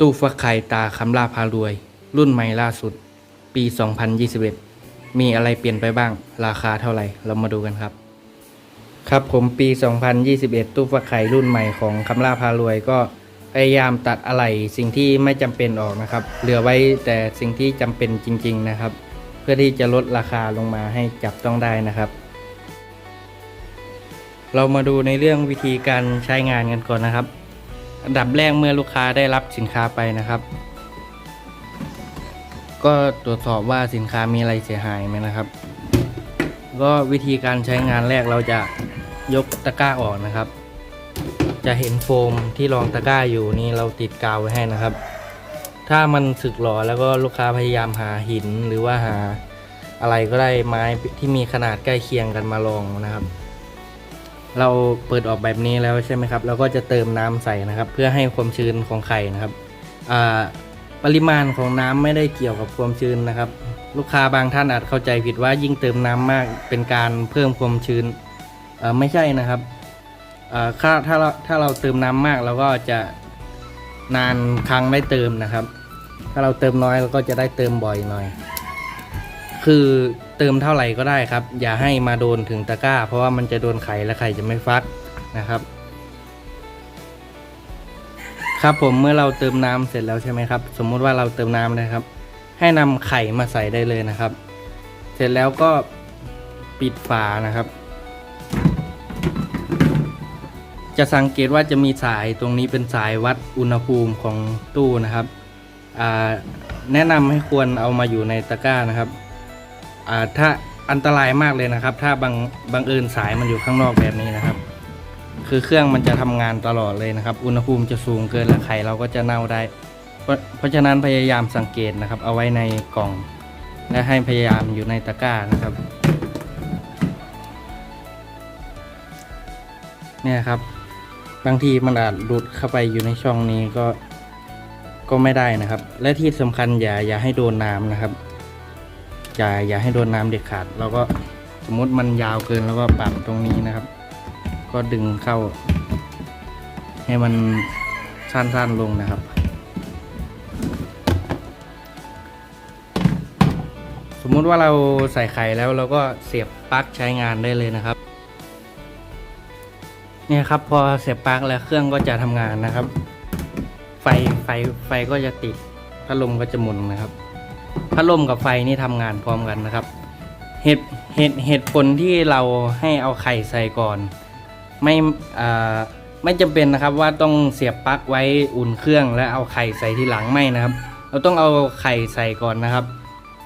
ตู้ฟักไข่ตาคำล่าพารวย รุ่นใหม่ล่าสุด ปี 2021 มีอะไรเปลี่ยนไปบ้าง ราคาเท่าไหร่ เรามาดูกันครับ ครับผมปี 2021 ตู้ฟักไข่รุ่นใหม่ของคำล่าพารวยก็พยายามตัดอะไรสิ่งที่ไม่จำเป็นออกนะครับ เหลือไว้แต่สิ่งที่จำเป็นจริง ๆนะครับ เพื่อที่จะลดราคาลงมาให้จับต้องได้นะครับ เรามาดูในเรื่องวิธีการใช้งานกันก่อนนะครับ อันดับแรกเมื่อลูกค้าได้รับสินค้าไปนะครับ ก็ตรวจสอบว่าสินค้ามีอะไรเสียหายไหมนะครับ ก็วิธีการใช้งานแรกเราจะยกตะกร้าออกนะครับ จะเห็นโฟมที่รองตะกร้าอยู่นี่เราติดกาวไว้ให้นะครับ ถ้ามันสึกหรอแล้วก็ลูกค้าพยายามหาหินหรือว่าหาอะไรก็ได้ไม้ที่มีขนาดใกล้เคียงกันมาลองนะครับ เราเปิดออกแบบนี้แล้วใช่ไหมครับเราก็จะเติมน้ำใส่นะครับ เพื่อให้ความชื้นของไข่นะครับปริมาณของน้ำไม่ได้เกี่ยวกับความชื้นนะครับ ลูกค้าบางท่านอาจเข้าใจผิดว่ายิ่งเติมน้ำมากเป็นการเพิ่มความชื้นไม่ใช่นะครับถ้าถ้าเราถ้าเราเติมน้ำมากเราก็จะนานครั้งได้เติมนะครับ ถ้าเราเติมน้อยเราก็จะได้เติมบ่อยหน่อย คือเติมเท่าไหร่ก็ได้ครับ อย่าให้มาโดนถึงตะกร้า เพราะว่ามันจะโดนไข่และไข่จะไม่ฟักนะครับ ครับผมเมื่อเราเติมน้ำเสร็จแล้วใช่ไหมครับ สมมุติว่าเราเติมน้ำนะครับ ให้นำไข่มาใส่ได้เลยนะครับ เสร็จแล้วก็ปิดฝานะครับ จะสังเกตว่าจะมีสายตรงนี้เป็นสายวัดอุณหภูมิของตู้นะครับแนะนำให้ควรเอามาอยู่ในตะกร้านะครับ ถ้าอันตรายมากเลยนะครับ ถ้าบางบังเอิญสายมันอยู่ข้างนอกแบบนี้นะครับ คือเครื่องมันจะทำงานตลอดเลยนะครับ อุณหภูมิจะสูงเกินและไข่เราก็จะเน่าได้เพราะเพราะฉะนั้นพยายามสังเกตนะครับ เอาไว้ในกล่อง และให้พยายามอยู่ในตะกร้านะครับเนี่ยครับบางทีมันอาจหลุดเข้าไปอยู่ในช่องนี้ก็ก็ไม่ได้นะครับ และที่สำคัญอย่าอย่าให้โดนน้ำนะครับ อย่าอย่าให้โดนน้ำเด็ดขาดเราก็สมมติมันยาวเกินแล้วก็ปรับตรงนี้นะครับ ก็ดึงเข้า ให้มันสั้นๆลงนะครับ สมมุติว่าเราใส่ไข่แล้วเราก็เสียบปลั๊กใช้งานได้เลยนะครับเนี่ยครับพอเสียบปลั๊กแล้วเครื่องก็จะทำงานนะครับ ไฟไฟไฟก็จะติดพัดลมก็จะหมุนนะครับ พัดลมกับไฟนี่ทำงานพร้อมกันนะครับ เหตุเหตุเหตุผลที่เราให้เอาไข่ใส่ก่อน ไม่ไม่จำเป็นนะครับว่าต้องเสียบปลั๊กไว้อุ่นเครื่อง แล้วเอาไข่ใส่ทีหลังไม่นะครับ เราต้องเอาไข่ใส่ก่อนนะครับ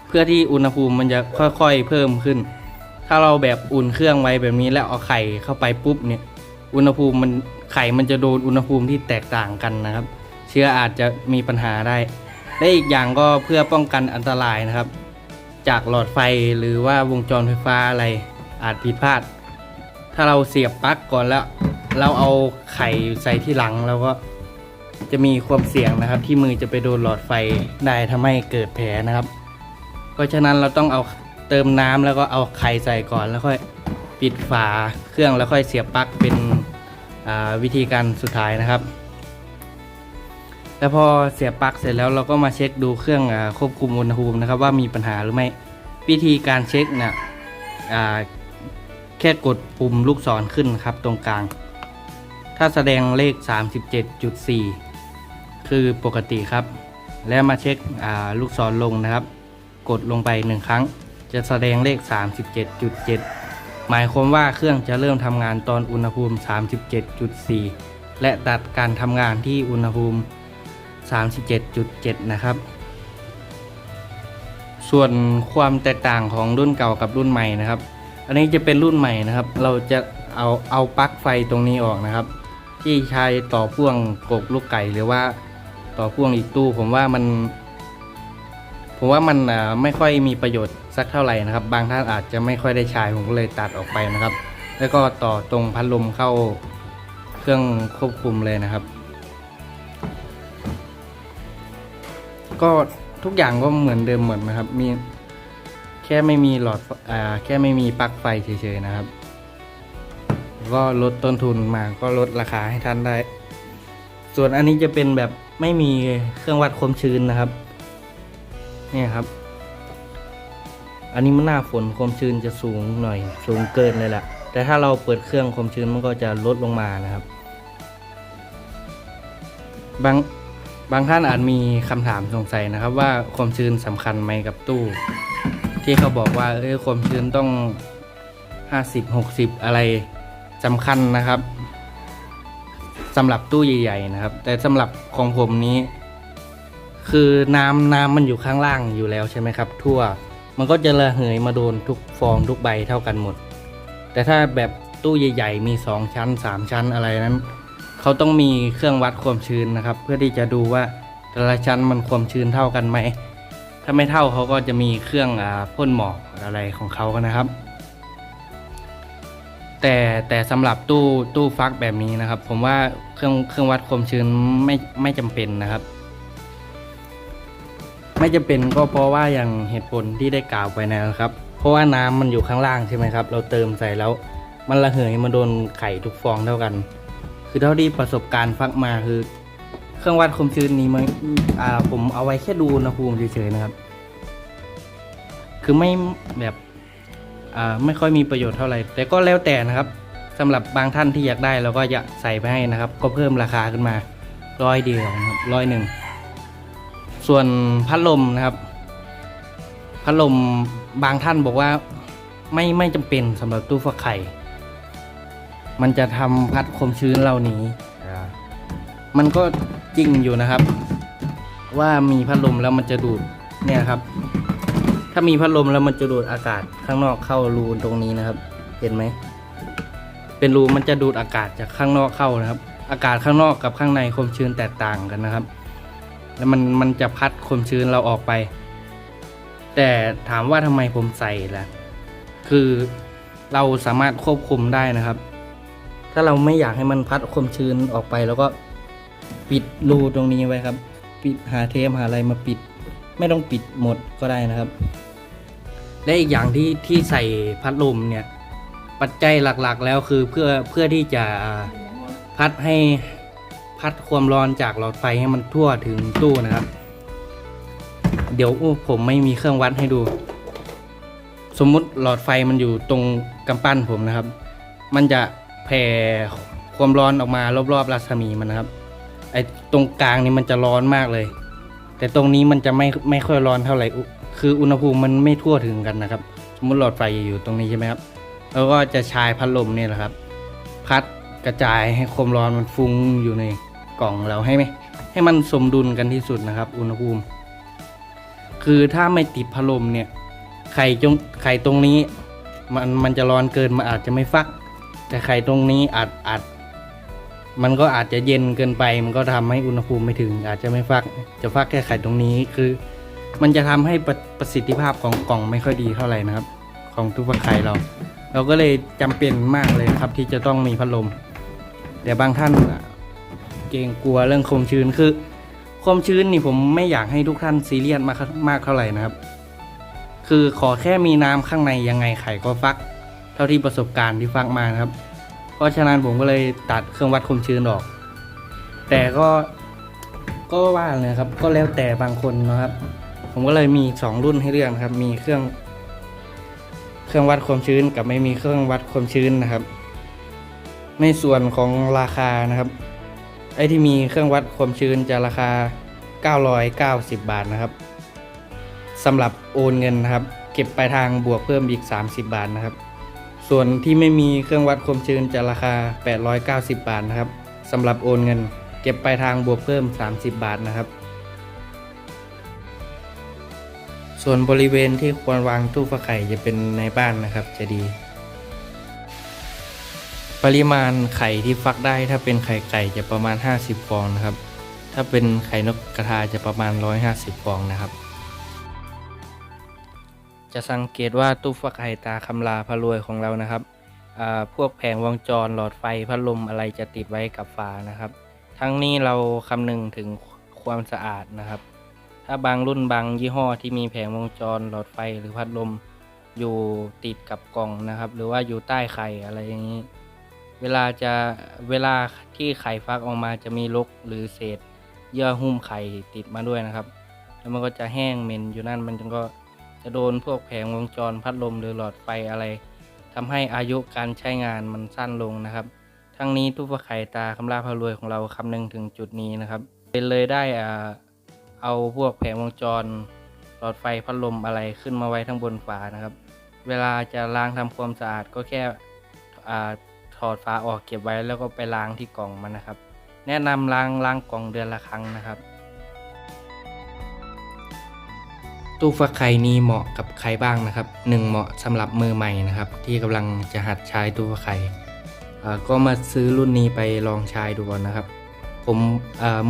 เพื่อที่อุณหภูมิมันจะค่อยๆเพิ่มขึ้น ถ้าเราแบบอุ่นเครื่องไว้แบบนี้แล้วเอาไข่เข้าไปปุ๊บเนี่ย อุณหภูมิมันไข่มันจะโดนอุณหภูมิที่แตกต่างกันนะครับ เชื้ออาจจะมีปัญหาได้ และอีกอย่างก็เพื่อป้องกันอันตรายนะครับ จากหลอดไฟหรือว่าวงจรไฟฟ้าอะไรอาจผิดพลาด ถ้าเราเสียบปลั๊กก่อนแล้ว เราเอาไข่ใส่ที่หลังแล้วก็จะมีความเสี่ยงนะครับ ที่มือจะไปโดนหลอดไฟได้ทำให้เกิดแผลนะครับ เพราะฉะนั้นเราต้องเอาเติมน้ำแล้วก็เอาไข่ใส่ก่อนแล้วค่อยปิดฝาเครื่องแล้วค่อยเสียบปลั๊กเป็นวิธีการสุดท้ายนะครับ แล้วพอเสียบปลั๊กเสร็จแล้วเราก็มาเช็คดูเครื่องอควบคุมอุณหภูมินะครับว่ามีปัญหาหรือไม่ วิธีการเช็คนี่ยอ่าแค่กดปุ่มลูกศรขึ้นครับตรงกลาง ถ้าแสดงเลข 37.4 คือปกติครับ แล้วมาเช็คลูกศรลงนะครับ กดลงไปหนึ่งครั้ง จะแสดงเลข 37.7 หมายความว่าเครื่องจะเริ่มทำงานตอนอุณหภูมิ 37.4 และตัดการทำงานที่อุณหภูมิ 37.7 นะครับ ส่วนความแตกต่างของรุ่นเก่ากับรุ่นใหม่นะครับ อันนี้จะเป็นรุ่นใหม่นะครับ เราจะเอาเอาปลั๊กไฟตรงนี้ออกนะครับ ที่ใช้ต่อพ่วงกกลูกไก่หรือว่าต่อพ่วงอีกตู้ผมว่ามันผมว่ามันไม่ค่อยมีประโยชน์สักเท่าไหร่นะครับ บางท่านอาจจะไม่ค่อยได้ใช้ผมก็เลยตัดออกไปนะครับ แล้วก็ต่อตรงพัดลมเข้าเครื่องควบคุมเลยนะครับ ก็ทุกอย่างก็เหมือนเดิมหมดนะครับ มีแค่ไม่มีหลอดอ่าแค่ไม่มีปลั๊กไฟเฉยๆนะครับ ก็ลดต้นทุนมาก็ลดราคาให้ท่านได้ ส่วนอันนี้จะเป็นแบบไม่มีเครื่องวัดความชื้นนะครับ เนี่ยครับ อันนี้มันหน้าฝนความชื้นจะสูงหน่อย สูงเกินเลยแหละแต่ถ้าเราเปิดเครื่องความชื้นมันก็จะลดลงมานะครับ บาง บางท่านอาจมีคำถามสงสัยนะครับ ว่าความชื้นสำคัญไหมกับตู้ ที่เขาบอกว่าเอ้ยความชื้นต้องห้าสิบหกสิบอะไรสำคัญนะครับสำหรับตู้ใหญ่ๆนะครับ แต่สำหรับของผมนี้ คือน้ำน้ำมันอยู่ข้างล่างอยู่แล้วใช่ไหมครับ ทั่วมันก็จะระเหยมาโดนทุกฟองทุกใบเท่ากันหมด แต่ถ้าแบบตู้ใหญ่ ๆ มีสองชั้นสามชั้นอะไรนั้น เขาต้องมีเครื่องวัดความชื้นนะครับ เพื่อที่จะดูว่าแต่ละชั้นมันความชื้นเท่ากันไหม ถ้าไม่เท่าเขาก็จะมีเครื่องอพ่นหมอกอะไรของเขากันนะครับ แต่แต่สำหรับตู้ตู้ฟักแบบนี้นะครับ ผมว่าเครื่องเครื่องวัดความชื้นไม่ไม่จำเป็นนะครับ ไม่จำเป็นก็เพราะว่าอย่างเหตุผลที่ได้กล่าวไปนะครับ เพราะว่าน้ำมันอยู่ข้างล่างใช่ไหมครับ เราเติมใส่แล้ว มันระเหยมาโดนไข่ทุกฟองเท่ากัน คือเท่าที่ประสบการณ์ฟักมาคือ เครื่องวัดความชื้นนี้มันอ่าผมเอาไว้แค่ดูอุณหภูมิเฉยๆนะครับ คือไม่แบบอ่าไม่ค่อยมีประโยชน์เท่าไหร่ แต่ก็แล้วแต่นะครับสำหรับบางท่านที่อยากได้เราก็อยากใส่ไปให้นะครับ ก็เพิ่มราคาขึ้นมาร้อยเดียวนะครับร้อยหนึ่งส่วนพัดลมนะครับพัดลมบางท่านบอกว่าไม่ไม่จำเป็นสำหรับตู้ฟักไข่ มันจะทำพัดความชื้นเราหนีอ่ามันก็จริงอยู่นะครับ ว่ามีพัดลมแล้วมันจะดูดเนี่ยครับ ถ้ามีพัดลมแล้วมันจะดูดอากาศข้างนอกเข้ารูตรงนี้นะครับ เห็นไหมเป็นรูมันจะดูดอากาศจากข้างนอกเข้านะครับ อากาศข้างนอกกับข้างในความชื้นแตกต่างกันนะครับ แล้วมันมันจะพัดความชื้นเราออกไป แต่ถามว่าทำไมผมใส่ล่ะ คือเราสามารถควบคุมได้นะครับ ถ้าเราไม่อยากให้มันพัดความชื้นออกไปแล้วก็ปิดรูตรงนี้ไว้ครับ ปิดหาเทปหาอะไรมาปิด ไม่ต้องปิดหมดก็ได้นะครับ และอีกอย่างที่ที่ใส่พัดลมเนี่ย ปัจจัยหลักๆ แล้วคือเพื่อเพื่อที่จะพัดให้พัดความร้อนจากหลอดไฟให้มันทั่วถึงตู้นะครับ เดี๋ยวผมไม่มีเครื่องวัดให้ดู สมมุติหลอดไฟมันอยู่ตรงกำปั้นผมนะครับ มันจะ แผ่ความร้อนออกมารอบๆรัศมีมันนะครับ ไอ้ตรงกลางนี่มันจะร้อนมากเลย แต่ตรงนี้มันจะไม่ไม่ค่อยร้อนเท่าไหร่อุคืออุณหภูมิมันไม่ทั่วถึงกันนะครับ สมมติหลอดไฟอยู่ตรงนี้ใช่ไหมครับแล้วก็จะใช้พัดลมเนี่ยแหละครับ พัดกระจายให้ความร้อนมันฟุ้งอยู่ในกล่องเราให้ไหมให้มันสมดุลกันที่สุดนะครับ อุณหภูมิ คือถ้าไม่ติดพัดลมเนี่ยไข่จงไข่ตรงนี้ มันมันจะร้อนเกินมันอาจจะไม่ฟัก แต่ไข่ตรงนี้อาจอาจมันก็อาจจะเย็นเกินไป มันก็ทำให้อุณหภูมิไม่ถึง อาจจะไม่ฟัก จะฟักแค่ไข่ตรงนี้คือ มันจะทำให้ประประสิทธิภาพของกล่องไม่ค่อยดีเท่าไหร่นะครับ ของตู้ฟักไข่เรา เราก็เลยจำเป็นมากเลยครับ ที่จะต้องมีพัดลม แต่บางท่านเกรงกลัวเรื่องความชื้นคือความชื้นนี่ผมไม่อยากให้ทุกท่านซีเรียสมากมากเท่าไหร่นะครับ คือขอแค่มีน้ำข้างในยังไงไข่ก็ฟัก เท่าที่ประสบการณ์ที่ฟักมานะครับ เพราะฉะนั้นผมก็เลยตัดเครื่องวัดความชื้นออก แต่ก็ก็ว่าเลยครับ ก็แล้วแต่บางคนนะครับ ผมก็เลยมีสองรุ่นให้เลือกนะครับ มีเครื่อง เครื่องวัดความชื้นกับไม่มีเครื่องวัดความชื้นนะครับ ในส่วนของราคานะครับ ไอ้ที่มีเครื่องวัดความชื้นจะราคา 990 บาทนะครับสำหรับโอนเงินนะครับ เก็บปลายทางบวกเพิ่มอีก 30 บาทนะครับ ส่วนที่ไม่มีเครื่องวัดความชื้นจะราคา 890 บาทนะครับสำหรับโอนเงิน เก็บปลายทางบวกเพิ่ม 30 บาทนะครับ ส่วนบริเวณที่ควรวางตู้ฟักไข่จะเป็นในบ้านนะครับจะดี ปริมาณไข่ที่ฟักได้ถ้าเป็นไข่ไก่จะประมาณ 50 ฟองนะครับ ถ้าเป็นไข่นกกระทาจะประมาณ 150 ฟองนะครับ จะสังเกตว่าตู้ฟักไข่ตาคำลาพารวยของเรานะครับพวกแผงวงจรหลอดไฟพัดลมอะไรจะติดไว้กับฝานะครับ ทั้งนี้เราคำนึงถึงความสะอาดนะครับ ถ้าบางรุ่นบางยี่ห้อที่มีแผงวงจรหลอดไฟหรือพัดลมอยู่ติดกับกล่องนะครับ หรือว่าอยู่ใต้ไข่อะไรอย่างนี้ เวลาจะเวลาที่ไข่ฟักออกมาจะมีรกหรือเศษ เยื่อหุ้มไข่ติดมาด้วยนะครับ แล้วมันก็จะแห้งเหม็นอยู่นั่นมันก็ จะโดนพวกแผงวงจรพัดลมหรือหลอดไฟอะไรทำให้อายุการใช้งานมันสั้นลงนะครับ ทั้งนี้ตู้ฟักไข่ตาคำลาพารวยของเราคำนึงถึงจุดนี้นะครับ เป็นเลยได้อ่าเอาพวกแผงวงจร หลอดไฟพัดลมอะไรขึ้นมาไว้ทั้งบนฝานะครับ เวลาจะล้างทำความสะอาดก็แค่อ่าถอดฝาออกเก็บไว้แล้วก็ไปล้างที่กล่องมันนะครับ แนะนำล้างล้างกล่องเดือนละครั้งนะครับ ตู้ฟักไข่นี้เหมาะกับใครบ้างนะครับหนึ่งเหมาะสำหรับมือใหม่นะครับ ที่กำลังจะหัดใช้ตู้ฟักไข่ก็มาซื้อรุ่นนี้ไปลองใช้ดูก่อนนะครับ ผม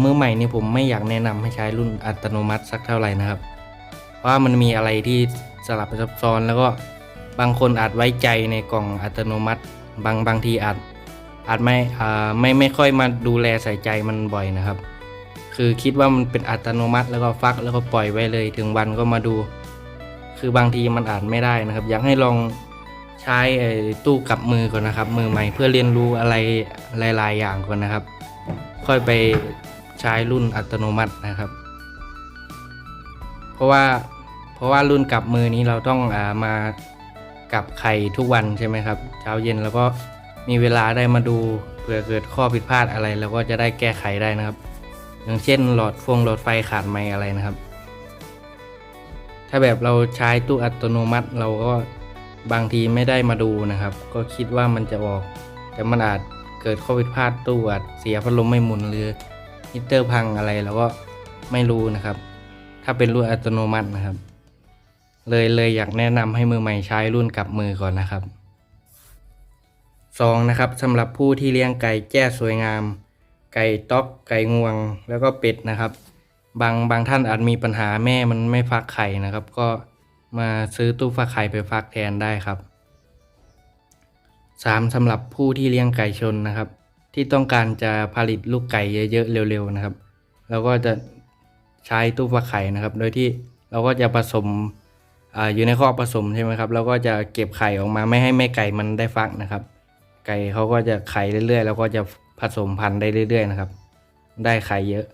มือใหม่นี่ผมไม่อยากแนะนำให้ใช้รุ่นอัตโนมัติสักเท่าไหร่นะครับ เพราะมันมีอะไรที่สลับซับซ้อนแล้วก็บางคนอาจไว้ใจในกล่องอัตโนมัติ บางบางทีอาจอาจไม่ไม่ไม่ค่อยมาดูแลใส่ใจมันบ่อยนะครับ คือคิดว่ามันเป็นอัตโนมัติแล้วก็ฟักแล้วก็ปล่อยไว้เลยถึงวันก็มาดู คือบางทีมันอ่าจไม่ได้นะครับ อยากให้ลองใช้ไอ้ตู้กลับมือก่อนนะครับ มือใหม่เพื่อเรียนรู้อะไรหลาย ๆ อย่างก่อนนะครับ ค่อยไปใช้รุ่นอัตโนมัตินะครับ เพราะว่าเพราะว่ารุ่นกลับมือนี้เราต้องอามากลับไข่ทุกวันใช่ไหมครับ เช้าเย็นแล้วก็มีเวลาได้มาดูเผื่อเกิดข้อผิดพลาดอะไรเราก็จะได้แก้ไขได้นะครับ อย่างเช่นหลอดฟงหลอดไฟขาดไหมอะไรนะครับ ถ้าแบบเราใช้ตู้อัตโนมัติเราก็บางทีไม่ได้มาดูนะครับ ก็คิดว่ามันจะออก แต่มันอาจเกิดข้อผิดพลาดตู้อาจเสียพัดลมไม่หมุนหรือฮีตเตอร์พังอะไรเราก็ไม่รู้นะครับ ถ้าเป็นรุ่นอัตโนมัตินะครับ เลยเลยอยากแนะนำให้มือใหม่ใช้รุ่นกลับมือก่อนนะครับสองนะครับสำหรับผู้ที่เลี้ยงไก่แจ้สวยงาม ไก่ต๊อกไก่งวงแล้วก็เป็ดนะครับ บางบางท่านอาจมีปัญหาแม่มันไม่ฟักไข่นะครับ ก็มาซื้อตู้ฟักไข่ไปฟักแทนได้ครับสามสำหรับผู้ที่เลี้ยงไก่ชนนะครับ ที่ต้องการจะผลิตลูกไก่เยอะๆเร็วๆนะครับเราก็จะใช้ตู้ฟักไข่นะครับ โดยที่เราก็จะผสมออยู่ในข้อผสมใช่ไหมครับเราก็จะเก็บไข่ออกมาไม่ให้แม่ไก่มันได้ฟักนะครับ ไก่เขาก็จะไข่เรื่อยๆ แล้วก็จะ ผสมพันธุ์ได้เรื่อยๆนะครับ ได้ไข่เยอะ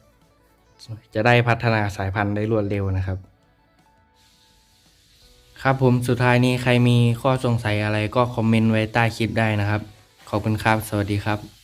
จะได้พัฒนาสายพันธุ์ได้รวดเร็วนะครับ ครับผมสุดท้ายนี้ใครมีข้อสงสัยอะไรก็คอมเมนต์ไว้ใต้คลิปได้นะครับ ขอบคุณครับ สวัสดีครับ